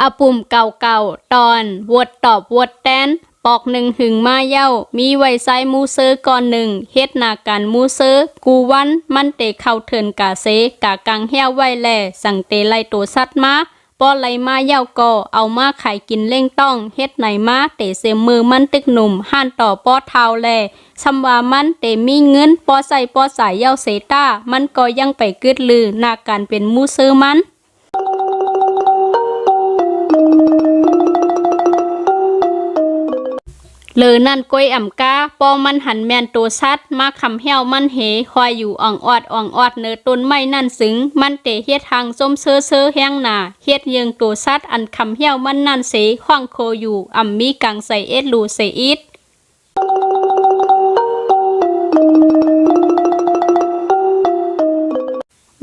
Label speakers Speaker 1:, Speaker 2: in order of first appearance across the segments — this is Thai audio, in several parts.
Speaker 1: อาปุ่มเก่าเก่าๆตอนวดตอบวดแตนปอกหนึ่งหึงมาเย้า มีไว้ใส่มูเซอร์ก่อนหนึ่งเฮ็ดนาการมูเซอร์กูวันมันเตะเข้าเถินกาเซกากังเฮี้วไว้แลสั่งเตไล่ตัวสัตว์มาป้อไล่มาเย้าก็เอามาไข่กินเล่งต้องเฮ็ดไหนมาเตะเสมือมันตึกหนุ่มห่านต่อป้อเท้าแลซำว่ามันเตมีเงินป้อใส่ป้อสายเย้าเสต้ามันก็ยังไปกึดลือนาการเป็นมูเซอร์มัน เลอนั่นก้อยอ่ำกาปอมันหันแมนตัวซัดมาคำเหี้ยวมันเหคอยอยู่อ่องออดอ่องออดเนื้อต้นไม้นั่นสึง มันเตะเฮ็ดทางส้มเซอเซอแห้งหนาเฮ็ดเยิงตัวซัดอันคำเหี้ยวมันนั่นเสข้องโคอยู่อ่ำมีกังใส่เอ็ดลูใส่อิด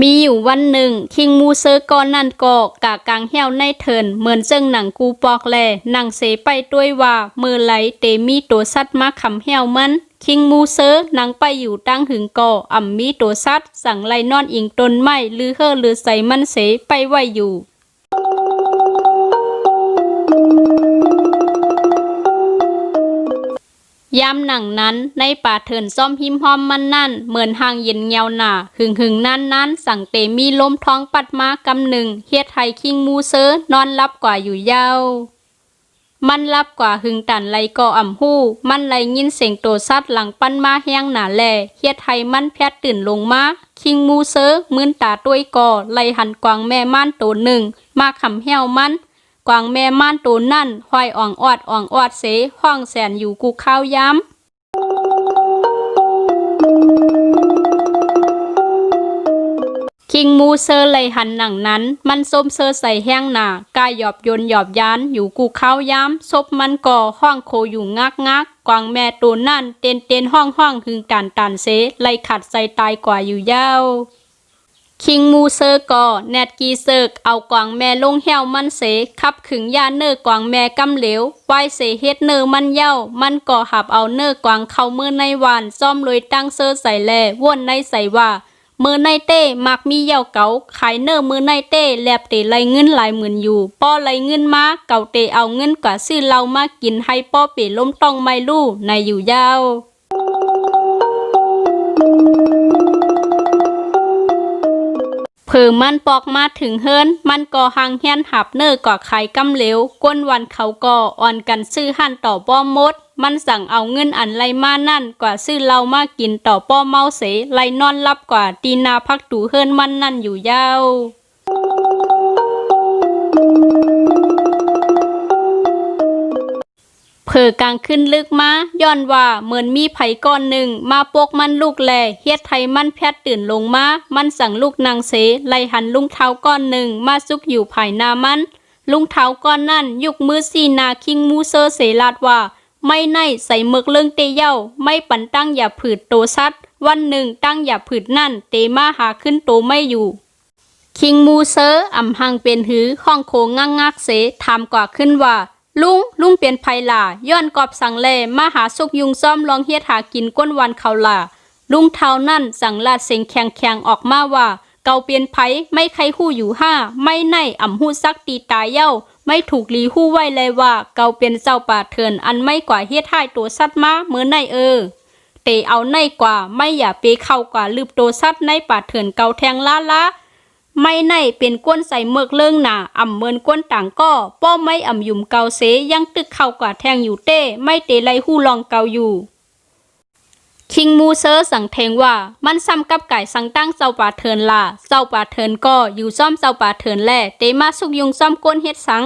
Speaker 1: มีอยู่วันหนึ่ง คิงมูเซอร์กอนนั่นก็กะกลางเหี่ยวในเถินเหมือนเจิงหนังกูปอกแลหนังเสไปด้วยว่ามือไหลเตมีตัวสัตว์มาขำเหี่ยวมันคิงมูเซอร์นังไปอยู่ตั้งหึงก่ออ่ำมีตัวสัตว์สั่งไล่นอนอิงตนไม้ลือเฮ่อลือใส่มันเสไปไว้อยู่ ยามหนังนั้นในป่าเถินซ่อมหิมหอมมันนั่น เหมือนหางเย็นเงาหนาหึงหึงนั่นนั้นสั่งเตมีลมท้องปัดมากำหนึ่งเฮ็ดให้คิงมูเซอร์นอนรับกว่าอยู่ยาวมันรับกว่าหึงตันไหลก่ออ่ำหู้ มันไหลยินเสียงโตซัดหลังปั้นมาแห้งหนาแลเฮ็ดให้มันแพดตื่นลงมา คิงมูเซอร์มืนตาต้วยก่อไหลหันกวางแม่ม่านโตหนึ่ง มาขำแห้วมัน กวางแม่ม่านตัวนั่นห้อยอ่องออดอ่องออดเสห้องแสนอยู่กูข้าวย้ำคิงมูเซอร์เลยหันหนังนั้น มันส้มเซอร์ใส่แห้งหนากายหยอบยนหยอบยานอยู่กูข้าวย้ำซบมันก่อห้องโคอยู่งักงักกวางแม่ตัวนั่นเต้นเต้นห้องห้องหึงตันตันเสไลขัดใส่ตายกว่าอยู่ยาว คิงมูเซอร์ก่อแนดกีเซิกเอากวางแม่ลงแห้วมันเสขับขึงยาเนอร์กวางแม่กำเหลวไว้เสเฮ็ดเนอร์มันเย้ามันก่อหับเอาเนอร์กวางเข้ามือในวานซ่อมลอยตั้งเซอร์ใส่แลว่นในใส่ว่า มือในเต้มักมีเย้าเก๋าขายเนอร์มือในเต้แลบเตไหลเงินหลายหมื่นอยู่ ป้อไหลเงินมาเก่าเตเอาเงินกว่าซื้อเหล้ามากินให้ป้อเปล้มต้องไม่ลู่ในอยู่ยาว เผื่อมันปอกมาถึงเฮิรนมันก่อหางเฮียนหับเนอก่อไข่กำเหลวก้นวันเขาก่ออ่อนกันซื้อหันต่อป้อมมด มันสั่งเอาเงินอันไรมานั่นกว่าซื้อเรามากินต่อป้อมเมาเสไรนอนรับกว่าตีนาพักตูเฮิรนมันนั่นอยู่ยาว เผอกลางขึ้นลึกมาย้อนว่าเหมือนมีไผก้อนหนึ่ง มาปกมันลูกแลเฮ็ดไทยมันแพดตื่นลงมา มันสั่งลูกนางเสไล่หันลุงเท้าก้อนหนึ่ง มาซุกอยู่ภายหน้ามัน ลุงเท้าก้อนนั่นยุกมือซีนาคิงมูเซอร์เสลาดว่า ไม่ในใส่หมึกเลิงเตเย้าไม่ปันตั้งอย่าผืดโตซัดวันหนึ่งตั้งอย่าผืดนั่น เตมาหาขึ้นโตไม่อยู่คิงมูเซอร์อ่ำหังเป็นหือห้องโคงงักงักเสถามกว่าขึ้นว่า ลุงลุงเปลี่ยนไผล่ะย้อนกอบสั่งแลมาหาสุกยุงซ่อมลองเฮ็ดหากินก้นวันเขาล่ะลุงเท่านั่นสั่งลาดเสียงแข็งแข็งออกมาว่า เกาเปลี่ยนไผไม่ใครหู้อยู่ห้า ไม่ในอ่ำหู้ซักตีตายเย้า ไม่ถูกลีหู้ไว้เลยว่า เกาเป็นเจ้าป่าเถินอันไม่กว่าเฮ็ดให้ตัวสัตว์มาเมื่อในเออเตเอาในกว่าไม่อย่าเปเข้ากว่าลืบโตสัตว์ในป่าเถินเกาแทงล้าละ ไม่ในเป็นก้นใส่เมือกเลิงหนาอ่ำเมินก้นต่างก็ป้อไม่อ่ำยุ่มเกาเสยังตึกเข้ากว่าแทงอยู่เต้ไม่เตไลหู้ลองเกาอยู่ คิงมูเซอร์สั่งเทงว่ามันซ้ำกับไก่สั่งตั้งเจ้าป่าเถินล่ะเจ้าป่าเถินก็อยู่ซ่อมเจ้าป่าเถินแล่เตมาสุกยุงซ่อมก้นเฮ็ดสัง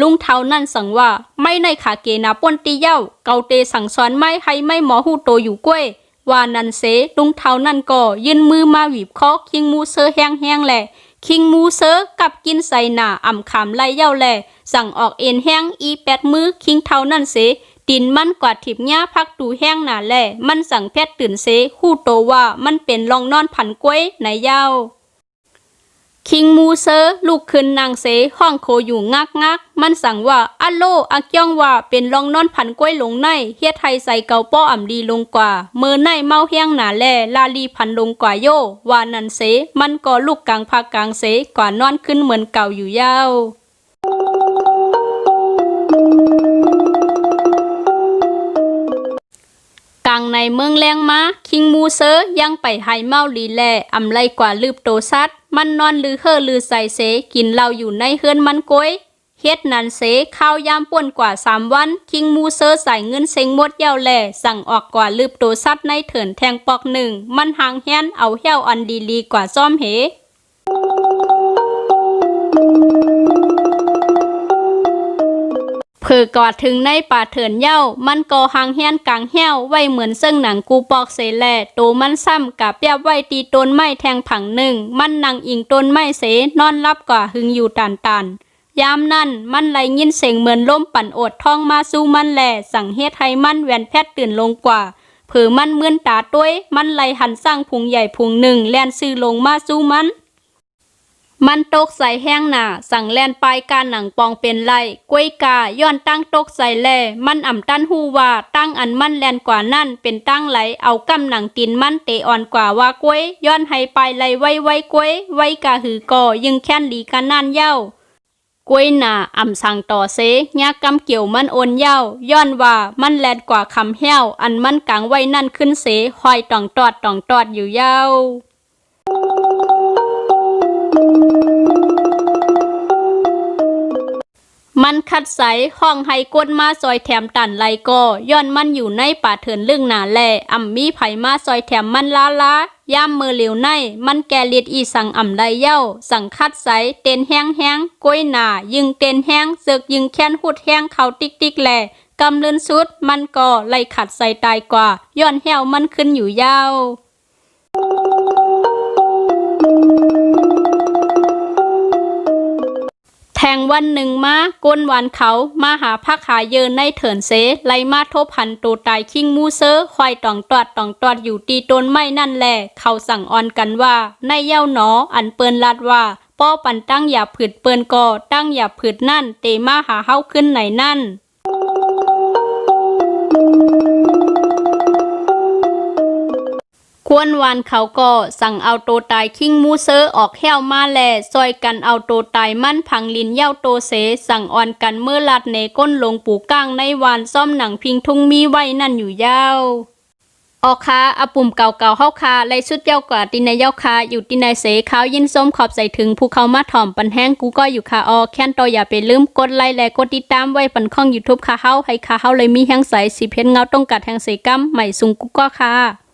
Speaker 1: ลุงเท้านั่นสั่งว่าไม่ในขาเกนาป้นตีเย้าเกาเตสั่งสอนไม่ให้ไม่หมอหูโตอยู่กล้วย ว่านันเสลุงเท่านั่นก็ยื่นมือมาหวีบคอคิงมูเซอร์แห้งๆแหละคิงมูเซอกับกินใส่หน้าอ่ำขามไล่เย้าแหล่สั่งออกเอ็นแห้งอีแปดมือคิงเท่านั่นเสตินมันกว่าถิบหญ้าพักตูแห้งหนาแหล่มันสั่งแพทย์ตื่นเสคู่โตว่ามันเป็นรองนอนผันกล้วยในเย้าูเซอลูกขึ้นนางเสห้องโคอยู่งักงักมันสั่งว่าอัลโลอักย่องว่าเป็นรองนอนผันกล้วยหลงในเฮียไทยใส่เกาป้ออ่ำดีลงกว่าเมื่อในเมาเฮียงหนาแลลาลีผันลงกว่าโยว่านันเสมันก็ลูกกลางพากลางเสกว่านอนขึ้นเหมือนเก่าอยู่ยาวางในเมืองแรงมาคิงมูเซอร์ยังไปไฮเมาลีแลอำไรกว่าลืบโตซัดมันนอนลือเฮอลือใส่เสกินเหล้าอยู่ในเฮือนมันกวยเฮ็ดนันเสข้าวยามป่วนกว่าสามวัน คิงมูเซอร์ใส่เงินเซ็งหมดเย้าแหล่สั่งออกกว่าลืบโตซัดในเถินแทงปอกหนึ่ง มันหางแฮนเอาเหี้ยวอันดีลีกว่าซ่อมเห เพื่อกอดถึงในป่าเถินเย้า มันก็หางแฮนกลางแห้วไว้เหมือนซึ่งหนังกูปอกเสแลโตมันซ้ำกับเปียบไว้ตีต้นไม้แทงผังหนึ่ง มันนั่งอิงต้นไม้เสนอนรับกว่าหึงอยู่ตันตันยามนั้นมันไหลยินเสียงเหมือนลมปั่นโอดท้องมาสู้มันแล สั่งเฮ็ดให้มันแหวนแพทย์ตื่นลงกว่าเผือมันเมื่อนตาต้วย มันไหลหันสร้างพุงใหญ่พุงหนึ่งแล่นซื้อลงมาสู้มัน มันตกใส่แห้งหนาสั่งแลนปลายการหนังปองเป็นไรกล้วยกาย้อนตั้งตกใส่แลมันอ่ำตั้นหูว่าตั้งอันมันแลนกว่านั่นเป็นตั้งไหลเอากำหนังตินมันเตอ่อนกว่าว่ากล้วยย้อนให้ไปไหลไว้ไว้กล้วยไว้กาหือก่อยึงแค้นหลีกันนั่นเย้ากล้วยหนาอ่ำสั่งต่อเสยากำเกี่ยวมันโอนเย้าย้อนว่ามันแลนกว่าคำแห้วอันมันกลางไว้นั่นขึ้นเสหอยต่องตอดต่องตอดอยู่เย้า มันคัดใสห้องให้กดมาซอยแถมตันไลก็ย้อนมันอยู่ในป่าเถินเรื่องหนาแลอ่ำมีไผมาซอยแถมมันลาลาย่ามมือเหลียวใน มันแกเลียดอีสั่งอ่ำไดเย้า สั่งคัดใสเต้นแห้งแห้งกล้วยหนายึงเต้นแห้งเสือกยึงแค้นหุดแห้งเขาติ๊กติ๊กแลกำเลินสุด มันก็ไล่ขัดใส่ตายกว่า ย้อนแห้วมันขึ้นอยู่ยาว แทงวันหนึ่งมาก้นวันเขา มาหาพักหาเยินในเถินเซไลมาทบพันตัวตายคิงมูเซอควายต่องตอดต่องตอดอยู่ตีต้นไม้นั่นแหละเขาสั่งออนกันว่าในเย้าหนออันเปินลาดว่าป้อปันตั้งอย่าผืดเปินก่อตั้งอย่าผืดนั่น เตมาหาเฮาขึ้นไหนนั่น ควนวานเขาก็สั่งเอาโตตายคิงมูเซอออกแห้วมาแลซอยกันเอาโตตายมั่นพังลินเย้าโตเส สั่งอ่อนกันเมื่อลัดเนก้นลงปูก้างในวานซ่อมหนังพิงทุ่งมีไว้นั่นอยู่ยาวออกคาอาปุ่มเก่าๆเฮาคาไล่สุดเย้ากว่าตินในเย้าคาอยู่ตินในเสขาวยินส้มขอบใส่ถึงภูเขามาถ่อมปันแห้งกูก็อยู่คาออแค้นต่ออย่าไปลืมกดไลค์และกดติดตามไว้ปันข้อง YouTube คาเฮาให้คาเฮาเลยมีแห้งใสสิเพชรเงาต้องกัดแห่งเสกัมใหม่สุงกูก็ค่ะ